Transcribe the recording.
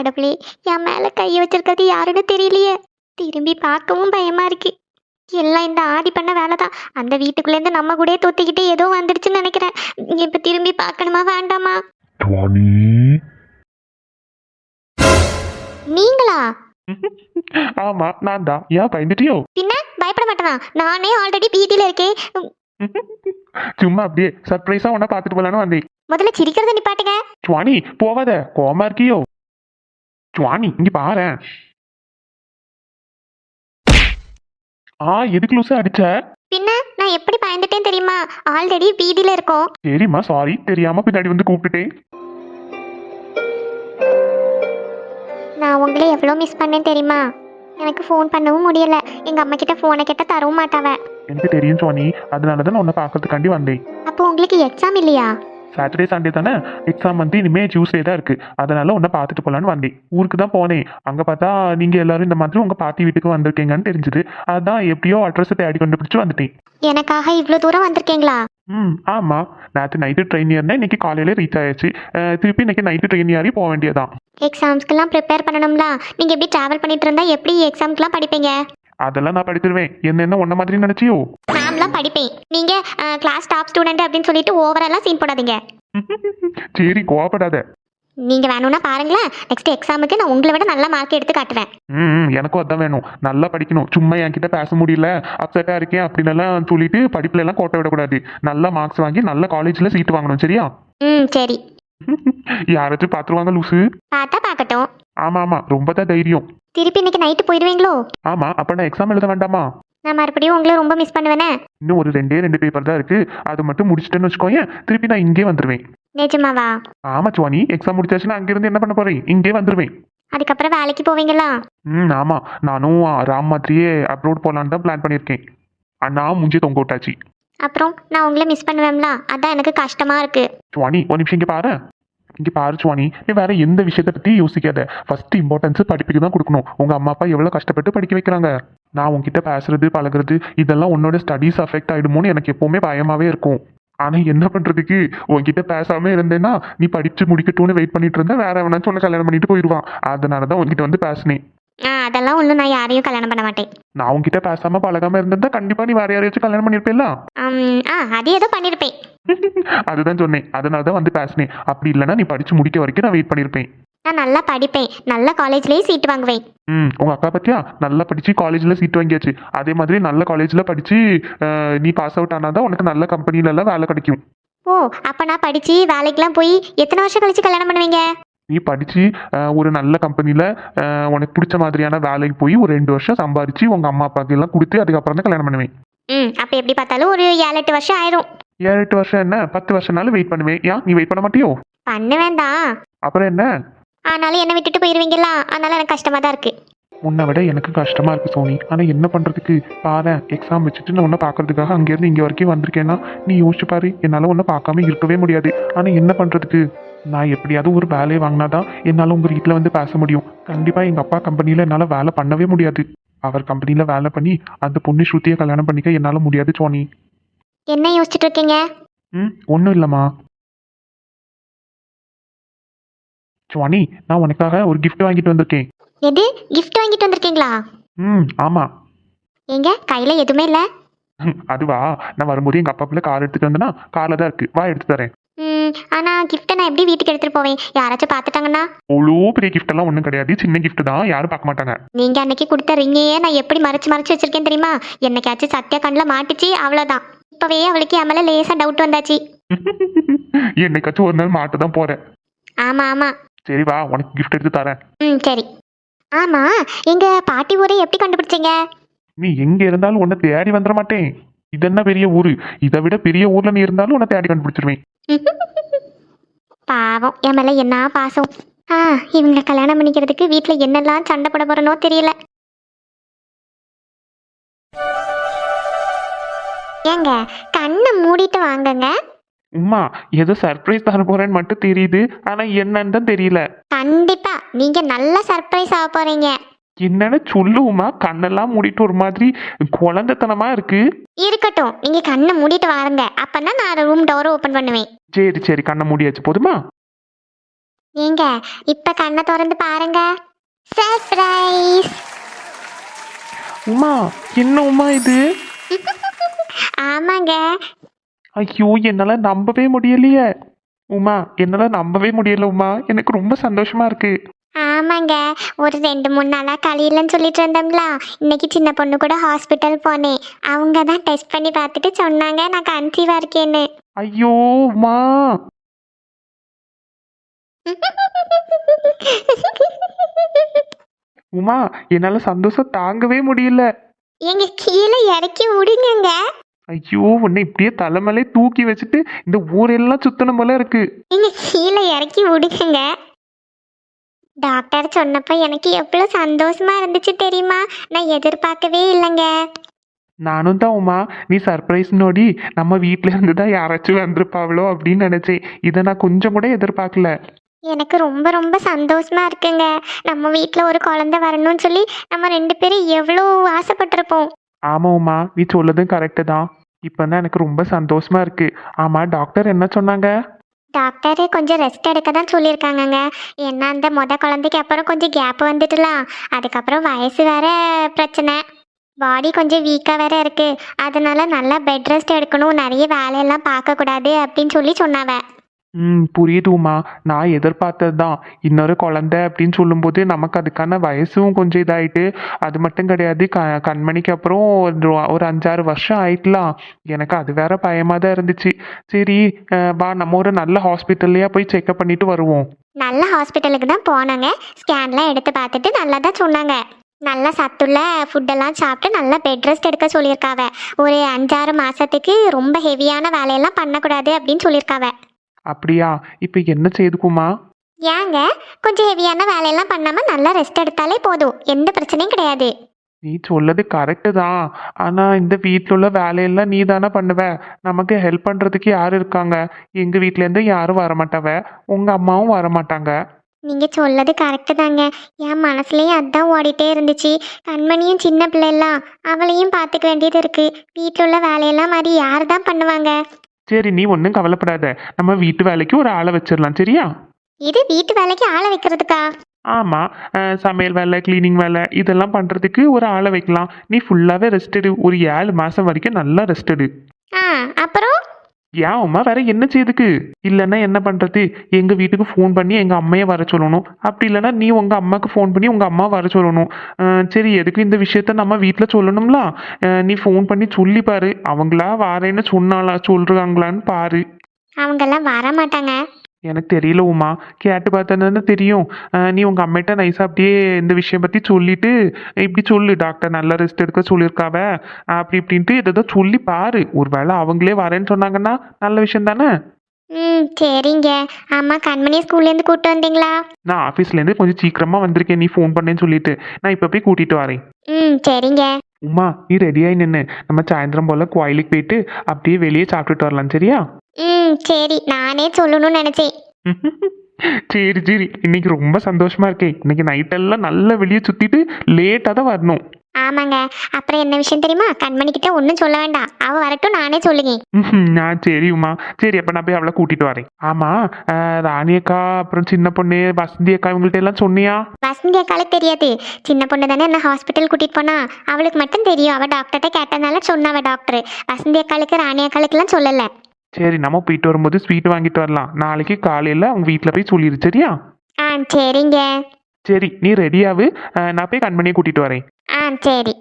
கடவுளே என் மேல கையை வச்சிருக்கிறது யாருன்னு தெரியலையே. திரும்பி பார்க்கவும் பயமா இருக்கு. எல்லாம் இந்த ஆதி பண்ண வேலை தான் அந்த வீட்டுக்குள்ளேருந்து நம்ம கூடயே தொத்திக்கிட்டு ஏதோ வந்துடுச்சுன்னு நினைக்கிறேன். இப்ப திரும்பி பார்க்கணுமா வேண்டாமா? நீங்களா? ஆமா நான் தான் ஏன் பயந்துட்டியோ? பின்ன? பயப்பட மாட்டேனா? நானே ஆல்ரெடி பீதியில இருக்கேன். சும்மா அப்படியே சர்ப்ரைஸா உன்னை பார்த்துட்டு போலான்னு வந்தேன். முதல்ல சிரிக்கிறத நிப்பாட்டுங்க. சுவானி போவாத கோமா இருக்கியோ? சுவானி இங்க பாரு ஆ எதுக்கு லூசு அடிச்ச? பின்ன நான் எப்படி பயந்துட்டேன் தெரியுமா? ஆல்ரெடி பீதியில இருக்கோம். சரிம்மா சாரி தெரியாம பின்னாடி வந்து கூப்பிட்டுட்டேன். நான் உங்களை எவ்வளோ மிஸ் பண்ணேன் தெரியுமா? எனக்கு ஃபோன் பண்ணவும் முடியல. எங்க அம்மா கிட்ட ஃபோனை கேட்ட தரவும் மாட்டாவ. எனக்கு தெரியும் சுவானி அதனால தான் உன்னை பார்க்கறதுக்காண்டி வந்தேன். அப்போ உங்களுக்கு எக்ஸாம் இல்லையா? சாட்டர்டே சண்டே தானே? எக்ஸாம் வந்து இனிமே டியூஸ்டே தான் இருக்கு. அதனால உன்னை பார்த்துட்டு போலான்னு வந்தேன். ஊருக்கு தான் போனேன். அங்க பார்த்தா நீங்க எல்லாரும் இந்த மாதிரி உங்க பாட்டி வீட்டுக்கு வந்திருக்கீங்கன்னு தெரிஞ்சது. அதான் எப்படியோ அட்ரஸ் தேடி கண்டுபிடிச்சு வந்துட்டேன். எனக்காக இவ்வளோ தூரம் வந்திருக்கீங்களா? ம் ஆமாம் நேற்று நைட்டு ட்ரெயின் ஏறினேன். இன்னைக்கு காலையில ரீச் ஆயாச்சு அஹ், திருப்பி இன்னைக்கு நைட்டு ட்ரெயின் ஏறி போக வேண்டியதான் எக்ஸாம்ஸ்க்கெல்லாம் ப்ரிப்பேர் பண்ணணும்ல? நீங்கள் எப்படி ட்ராவல் பண்ணிட்டு இருந்தா எப்படி எக்ஸாம்க்குலாம் படிப்பீங்க? அதெல்லாம் நான் படிச்சிருவேன் என்ன என்ன உன்ன மாதிரி நினைச்சியோ? நான்லாம் படிப்பேன். நீங்கள் கிளாஸ் டாப் ஸ்டூடெண்ட் அப்படின்னு சொல்லிட்டு ஓவராலாக சீன் போடாதீங்க. சரி கோவப்படாத. நீங்கள் வேணும்னா பாருங்களேன். நெக்ஸ்ட் எக்ஸாமுக்கு நான் உங்களை விட நல்ல மார்க் எடுத்து காட்டுவேன் ம் எனக்கும் அதான் வேணும். நல்லா படிக்கணும். சும்மா என்கிட்ட பேச முடியல. அப்செட்டாக இருக்கேன் அப்படின்னு எல்லாம் சொல்லிட்டு படிப்புல எல்லாம் கோட்டை விடக்கூடாது. நல்ல மார்க்ஸ் வாங்கி நல்ல காலேஜில் சீட் வாங்கணும் சரியா? ம் சரி. யாராச்சும் பார்த்துருவாங்க லூசு? பார்த்தா பார்க்கட்டும். ஆமாம் ஆமாம் ரொம்ப தான் தைரியம். திருப்பி இன்னைக்கு நைட்டு போயிடுவீங்களோ? ஆமாம் அப்போ நான் எக்ஸாம் எழுத வேண்டாமா? நான் மறுபடியும் உங்களை ரொம்ப மிஸ் பண்ணுவேனே. இன்னும் ஒரு ரெண்டே ரெண்டு பேப்பர் தான் இருக்கு. அது மட்டும் முடிச்சிட்டேன்னு வச்சுக்கோயேன் திருப்பி நான் இங்கே வந்துடுவேன் நிஜமாவா? ஆமா சுவானி எக்ஸாம் முடிச்சாச்சுன்னா அங்கிருந்து என்ன பண்ண போறேன் இங்கே வந்துருவேன். அதுக்கப்புறம் வேலைக்கு போவீங்களா? ம் ஆமா. நானும் ராம் மாதிரியே அப்ரோட் போலான்னு தான் பிளான் பண்ணியிருக்கேன். அண்ணா மூஞ்சி தொங்க விட்டாச்சு. அப்புறம் நான் உங்களை மிஸ் பண்ணுவேன்ல. அதான் எனக்கு கஷ்டமா இருக்கு. சுவானி ஒரு நிமிஷம் இங்கே பாரு இங்கே பாரு சுவானி நீ வேற எந்த விஷயத்தை பத்தி யோசிக்காத. ஃபர்ஸ்ட் இம்பார்ட்டன்ஸ் படிப்புக்கு தான் கொடுக்கணும். உங்க அம்மா அப்பா எவ்வளவு கஷ்டப்பட்டு படிக்க வைக்கிறாங்க? நான் உங்ககிட்ட பேசுறது பழகுறது இதெல்லாம் உன்னோட ஸ்டடீஸ் அஃபெக்ட் ஆயிடுமோன்னு எனக்கு எப்பவுமே பயமாவே இருக்கும். ஆனா என்ன பண்றதுக்கு? உன்கிட்ட பேசாம இருந்தேன்னா நீ படிச்சு முடிக்கட்டும்னு வெயிட் பண்ணிட்டு இருந்தா வேற எவனாச்சும் உன்னை கல்யாணம் பண்ணிட்டு போயிடுவான் அதனால தான் உன்கிட்ட வந்து பேசினேன். அதெல்லாம் ஒன்றும் நான் யாரையும் கல்யாணம் பண்ண மாட்டேன். நான் உன்கிட்ட பேசாம பழகாம இருந்திருந்தா கண்டிப்பா நீ வேற யாரையாச்சும் கல்யாணம் பண்ணிருப்பேல்ல? ஆம், ஆ அது ஏதோ பண்ணியிருப்பேன் அதுதான் சொன்னேன். அதனால தான் வந்து பேசினேன். அப்படி இல்லைன்னா நீ படிச்சு முடிக்க வரைக்கும் நான் வெயிட் பண்ணியிருப்பேன் நான் நல்லா படிப்பேன். நல்ல காலேஜ்லேயே சீட் வாங்குவேன். ம் உங்க அக்கா பத்தியா? நல்லா படிச்சு காலேஜ்ல சீட் வாங்கியாச்சு. அதே மாதிரி நல்ல காலேஜ்ல படிச்சு அஹ், நீ பாஸ் அவுட் ஆனாதான் உனக்கு நல்ல கம்பெனில எல்லாம் வேலை கிடைக்கும். ஓ அப்போ நான் படித்து வேலைக்கெல்லாம் போய் எத்தனை வருஷம் கழிச்சு கல்யாணம் பண்ணுவீங்க? நீ படிச்சு அஹ், ஒரு நல்ல கம்பெனில அஹ், உனக்கு பிடிச்ச மாதிரியான வேலைக்கு போய் ஒரு ரெண்டு வருஷம் சம்பாரிச்சு உங்க அம்மா அப்பாக்கு எல்லாம் கொடுத்து அதுக்கப்புறம் தான் கல்யாணம் பண்ணுவேன். ம் அப்போ எப்படி பார்த்தாலும் ஒரு ஏழு எட்டு வருஷம் ஆயிரும். ஏழு எட்டு வருஷம் என்ன? பத்து வருஷம்னாலும் வெயிட் பண்ணுவேன். ஏன் நீ வெயிட் பண்ண மாட்டியோ? பண்ணுவேன் தான். அப்புறம் என்ன? ஆனாலும் என்னை விட்டுட்டு போயிருவீங்களா அதனால எனக்கு கஷ்டமாக தான் இருக்கு. உன்னை விட எனக்கு கஷ்டமா இருக்கு சோனி. ஆனா என்ன பண்றதுக்கு? பாரு எக்ஸாம் வச்சுட்டு நான் உன்னை பார்க்கறதுக்காக அங்கேருந்து இங்க வரைக்கும் வந்திருக்கேன்னா நீ யோசிச்சு பாரு. என்னால உன்னை பார்க்காம இருக்கவே முடியாது. ஆனா என்ன பண்றதுக்கு? நான் எப்படியாவது ஒரு வேலையை வாங்கினாதான் என்னால உங்க வீட்டில் வந்து பேச முடியும். கண்டிப்பா எங்க அப்பா கம்பெனில என்னால வேலை பண்ணவே முடியாது. அவர் கம்பெனில வேலை பண்ணி அந்த பொண்ணு ஸ்ருதியை கல்யாணம் பண்ணிக்க என்னால முடியாது சோனி. என்ன யோசிச்சுட்டு இருக்கீங்க? ம் ஒன்றும் இல்லைம்மா. சுவானி நான் உனக்காக ஒரு gift வாங்கிட்டு வந்திருக்கேன். எது? gift வாங்கிட்டு வந்திருக்கீங்களா? ம் ஆமா. எங்க? கையில் எதுவுமே இல்லை? அதுவா? நான் வரும்போது எங்க அப்பாக்குள்ள கார் எடுத்துட்டு வந்தேன்னா கார்ல தான் இருக்கு. வா எடுத்து தரேன். ம் ஆனால் கிஃப்ட்டை நான் எப்படி வீட்டுக்கு எடுத்துகிட்டு போவேன்? யாராச்சும் பார்த்துட்டாங்கன்னா? அவ்வளோ பெரிய gift எல்லாம் ஒன்றும் கிடையாது. சின்ன gift தான். யாரும் பார்க்க மாட்டாங்க. நீங்கள் அன்னைக்கு கொடுத்த ரிங்கையே நான் எப்படி மறைச்சு மறைச்சு வச்சிருக்கேன் தெரியுமா? என்னைக்காச்சும் சத்யா கண்ணில் மாட்டுச்சு அவ்வளோதான் இப்போவே அவளுக்கு என் மேலே லேசாக டவுட் வந்தாச்சு. என்னைக்காச்சும் ஒரு நாள் மாட்ட தான் போறேன். ஆமாம் ஆமாம் சரி வா உனக்கு gift எடுத்து தரேன். ம் சரி. ஆமாம் எங்கள் பாட்டி ஊரை எப்படி கண்டுபிடிச்சீங்க? நீ எங்க இருந்தாலும் உன்னை தேடி வந்துட மாட்டேன். இது என்ன பெரிய ஊரு? இதை விட பெரிய ஊர்ல நீ இருந்தாலும் உன்னை தேடி கண்டுபிடிச்சிருவேன். பாவம் என் மேலே என்ன பாசம்? ஆ இவங்க கல்யாணம் பண்ணிக்கிறதுக்கு வீட்டில் என்னெல்லாம் சண்டை போட போகிறனோ தெரியல. ஏங்க கண்ணை மூடிட்டு வாங்கங்க. உம்மா ஏதோ சர்ப்ரைஸ் தர போறேன்னு மட்டும் தெரியுது. ஆனா என்னன்னு தான் தெரியல. கண்டிப்பா நீங்க நல்ல சர்ப்ரைஸ் ஆக போறீங்க. என்னன்னு சொல்லுவோமா? கண்ணெல்லாம் மூடிட்டு ஒரு மாதிரி குழந்தைத்தனமா இருக்கு. இருக்கட்டும். நீங்க கண்ணை மூடிட்டு வாருங்க. அப்பதான் நான் ரூம் டோரை ஓபன் பண்ணுவேன். சரி சரி. கண்ணை மூடியாச்சு. போதுமா? ஏங்க இப்ப கண்ணை திறந்து பாருங்க. சர்ப்ரைஸ் உமா என்ன உமா இது? ஆமாங்க. ஐயோ என்னால நம்பவே முடியலையே. உமா என்னால நம்பவே முடியல உமா. எனக்கு ரொம்ப சந்தோஷமா இருக்கு. ஆமாங்க. ஒரு ரெண்டு மூணு நாளா கழியலன்னு சொல்லிட்டு இருந்தோம்ல. இன்னைக்கு சின்ன பொண்ணு கூட ஹாஸ்பிட்டல் போனேன். அவங்க தான் டெஸ்ட் பண்ணி பார்த்துட்டு சொன்னாங்க நான் கன்சீவா இருக்கேன்னு. ஐயோ உமா. உமா என்னால சந்தோஷம் தாங்கவே முடியல. எங்க கீழே இறக்கி விடுங்கங்க. ஐயோ உன்னை இப்படியே தலைமையிலே தூக்கி வச்சுட்டு இந்த ஊரெல்லாம் சுத்தணும் போல இருக்கு. எங்க கீழே இறக்கி விடுங்கங்க. டாக்டர் சொன்னப்ப எனக்கு எவ்வளோ சந்தோஷமா இருந்துச்சு தெரியுமா? நான் எதிர்பார்க்கவே இல்லைங்க. நானும் தான் உமா நீ சர்ப்ரைஸ் நோடி நம்ம வீட்ல இருந்து தான் யாராச்சும் வந்திருப்பாவளோ அப்படின்னு நினைச்சேன். இதை நான் கொஞ்சம் கூட எதிர்பார்க்கல. எனக்கு ரொம்ப ரொம்ப சந்தோஷமா இருக்குங்க. நம்ம வீட்டில் ஒரு குழந்தை வரணும்னு சொல்லி நம்ம ரெண்டு பேரும் எவ்வளோ ஆசைப்பட்டிருப்போம். ஆமா உமா நீ சொல்லதும் கரெக்டு தான். இப்போ தான் எனக்கு ரொம்ப சந்தோஷமா இருக்கு. ஆமா டாக்டர் என்ன சொன்னாங்க? டாக்டரு கொஞ்சம் ரெஸ்ட் எடுக்க தான் சொல்லியிருக்காங்கங்க. ஏன்னா அந்த மொத குழந்தைக்கு அப்புறம் கொஞ்சம் கேப் வந்துட்டுலாம். அதுக்கப்புறம் வயசு வேற பிரச்சனை. பாடி கொஞ்சம் வீக்காக வேற இருக்குது அதனால நல்லா பெட் ரெஸ்ட் எடுக்கணும். நிறைய வேலையெல்லாம் பார்க்கக்கூடாது அப்படின்னு சொல்லி சொன்னாவ. ம் புரியுதுமா நான் எதிர்பார்த்தது தான் இன்னொரு குழந்தை அப்படின்னு சொல்லும்போது நமக்கு அதுக்கான வயசும் கொஞ்சம் இதாயிட்டு அது மட்டும் கிடையாது க கண்மணிக்கு அப்புறம் ஒரு ஒரு அஞ்சாறு வருஷம் ஆயிட்டலாம். எனக்கு அது வேற பயமாக தான் இருந்துச்சு. சரி அஹ், வா நம்ம ஒரு நல்ல ஹாஸ்பிட்டல்லையா போய் செக்அப் பண்ணிட்டு வருவோம். நல்ல ஹாஸ்பிட்டலுக்கு தான் போனாங்க. ஸ்கேன்லாம் எடுத்து பார்த்துட்டு நல்லா தான் சொன்னாங்க. நல்லா சத்துள்ள ஃபுட்டெல்லாம் சாப்பிட்டு நல்லா பெட் ரெஸ்ட் எடுக்க சொல்லியிருக்காவ. ஒரு அஞ்சாறு மாதத்துக்கு ரொம்ப ஹெவியான வேலையெல்லாம் பண்ணக்கூடாது அப்படின்னு சொல்லியிருக்காவ. அப்படியா? இப்போ என்ன செய்துக்குமா ஏங்க கொஞ்சம் ஹெவியான வேலையெல்லாம் பண்ணாமல் நல்லா ரெஸ்ட் எடுத்தாலே போதும். எந்த பிரச்சனையும் கிடையாது. நீ சொல்லது கரெக்டு தான். ஆனால் இந்த வீட்டில் உள்ள வேலையெல்லாம் நீ தானே பண்ணுவ. நமக்கு ஹெல்ப் பண்ணுறதுக்கு யார் இருக்காங்க? எங்கள் வீட்டிலேருந்து யாரும் வரமாட்டாவ உங்கள் அம்மாவும் வரமாட்டாங்க நீங்கள் சொல்லது கரெக்டு தாங்க. என் மனசுலேயும் அதான் ஓடிட்டே இருந்துச்சு. கண்மணியும் சின்ன பிள்ளைலாம் அவளையும் பார்த்துக்க வேண்டியது இருக்கு. வீட்டில் உள்ள வேலையெல்லாம் மாதிரி யார் தான் பண்ணுவாங்க? சரி நீ ஒன்றும் கவலைப்படாத. நம்ம வீட்டு வேலைக்கு ஒரு ஆளை வச்சிடலாம் சரியா? இது வீட்டு வேலைக்கு ஆளை வைக்கிறதுக்கா? ஆமாம் சமையல் வேலை க்ளீனிங் வேலை இதெல்லாம் பண்ணுறதுக்கு ஒரு ஆளை வைக்கலாம். நீ ஃபுல்லாகவே ரெஸ்ட் எடு. ஒரு ஏழு மாதம் வரைக்கும் நல்லா ரெஸ்ட் எடு. ஆ அப்புறம்? ஏன் அம்மா வேற என்ன செய்யுதுக்கு இல்லைன்னா என்ன பண்றது? எங்க வீட்டுக்கு ஃபோன் பண்ணி எங்க அம்மையை வர சொல்லணும். அப்படி இல்லைன்னா நீ உங்க அம்மாவுக்கு ஃபோன் பண்ணி உங்க அம்மா வர சொல்லணும். சரி எதுக்கு இந்த விஷயத்த நம்ம வீட்டில் சொல்லணும்ல? நீ ஃபோன் பண்ணி சொல்லி பாரு. அவங்களா வாரேன்னு சொன்னாலா சொல்றாங்களான்னு பாரு. அவங்கெல்லாம் வர மாட்டாங்க. எனக்கு தெரியல உமா. கேட்டு பார்த்தா தெரியும். நீ உங்கள் அம்மிட்ட நைஸாக அப்படியே இந்த விஷயம் பற்றி சொல்லிட்டு இப்படி சொல்லு டாக்டர் நல்லா ரெஸ்ட் எடுக்க சொல்லியிருக்காவ. அப்படி இப்படின்ட்டு இதை சொல்லி பாரு. ஒருவேளை அவங்களே வரேன்னு சொன்னாங்கன்னா நல்ல விஷயம் தானே? ம் சரிங்க. அம்மா கண்மணி ஸ்கூல்லேருந்து கூப்பிட்டு வந்தீங்களா? நான் ஆஃபீஸ்லேருந்து கொஞ்சம் சீக்கிரமாக வந்திருக்கேன். நீ ஃபோன் பண்ணேன்னு சொல்லிட்டு. நான் இப்போ போய் கூட்டிகிட்டு வரேன். ம் சரிங்க. உமா நீ ரெடியாகி நின்று நம்ம சாயந்தரம் போல் கோயிலுக்கு போயிட்டு அப்படியே வெளியே சாப்பிட்டுட்டு வரலாம் சரியா? ம் சரி. நானே சொல்லணும்னு நினச்சேன். சரி சரி. இன்னைக்கு ரொம்ப சந்தோஷமா இருக்கேன் இன்னைக்கு நைட்டெல்லாம் நல்லா வெளியே சுற்றிட்டு லேட்டாக தான் வரணும். ஆமாங்க. அப்புறம் என்ன விஷயம் தெரியுமா? கண்மணி கிட்ட ஒன்றும் சொல்ல வேண்டாம். அவ வரட்டும் நானே சொல்லுங்க ம்ஹும், நான் சரி உமா. சரி அப்போ நான் போய் அவளை கூட்டிட்டு வரேன். ஆமாம் ராணி அக்கா அப்புறம் சின்ன பொண்ணு வசந்தி அக்கா இவங்கள்ட்ட எல்லாம் சொன்னியா? வசந்தி அக்காளுக்கு தெரியாது. சின்ன பொண்ணு தானே என்ன ஹாஸ்பிட்டல் கூட்டிட்டு போனா. அவளுக்கு மட்டும் தெரியும். அவ டாக்டர்கிட்ட கேட்டனால சொன்னாவ டாக்டர் வசந்தி அக்காளுக்கு ராணி அக்காளுக்குலாம் சொல்லல. சரி நம்ம போயிட்டு வரும்போது ஸ்வீட் வாங்கிட்டு வரலாம். நாளைக்கு காலையில் அவங்க வீட்டில் போய் சொல்லிடு சரியா? ஆ சரிங்க. சரி நீ ரெடியாவு நான் போய் கண்மணியை கூட்டிட்டு வரேன். ஆ சரி.